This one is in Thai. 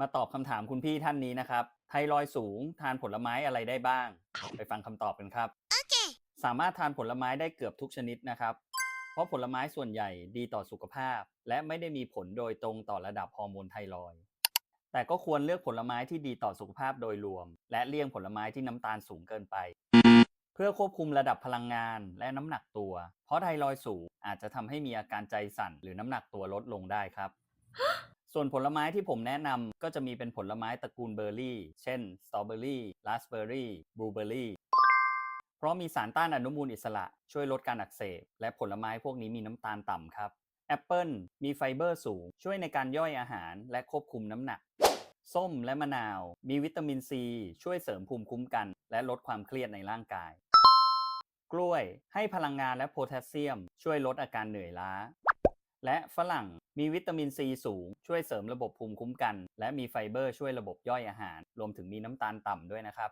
มาตอบคำถามคุณพี่ท่านนี้นะครับ ไทรอยด์สูงทานผลไม้อะไรได้บ้าง ไปฟังคำตอบกันครับสามารถทานผลไม้ได้เกือบทุกชนิดนะครับ เพราะผลไม้ส่วนใหญ่ดีต่อสุขภาพ และไม่ได้มีผลโดยตรงต่อระดับฮอร์โมนไทรอยด์แต่ก็ควรเลือกผลไม้ที่ดีต่อสุขภาพโดยรวม และเลี่ยงผลไม้ที่น้ำตาลสูงเกินไป เพื่อควบคุมระดับพลังงานและน้ำหนักตัว เพราะไทรอยด์สูงอาจจะทำให้มีอาการใจสั่นหรือน้ำหนักตัวลดลงได้ครับ ส่วนผลไม้ที่ผมแนะนำก็จะมีเป็นผลไม้ตระกูลเบอร์รี่ เช่น สตรอเบอรี่ ราสเบอรี่ บลูเบอรี่ เพราะมีสารต้านอนุมูลอิสระ ช่วยลดการอักเสบ และผลไม้พวกนี้มีน้ำตาลต่ำครับ แอปเปิลมีไฟเบอร์สูง ช่วยในการย่อยอาหาร และควบคุมน้ำหนัก ส้มและมะนาว มีวิตามินซี ช่วยเสริมภูมิคุ้มกัน และลดความเครียดในร่างกาย กล้วยให้พลังงานและโพแทสเซียม ช่วยลดอาการเหนื่อยล้าและฝรั่ง มีวิตามินซีสูง ช่วยเสริมระบบภูมิคุ้มกัน และมีไฟเบอร์ช่วยระบบย่อยอาหาร รวมถึงมีน้ำตาลต่ำด้วยนะครับ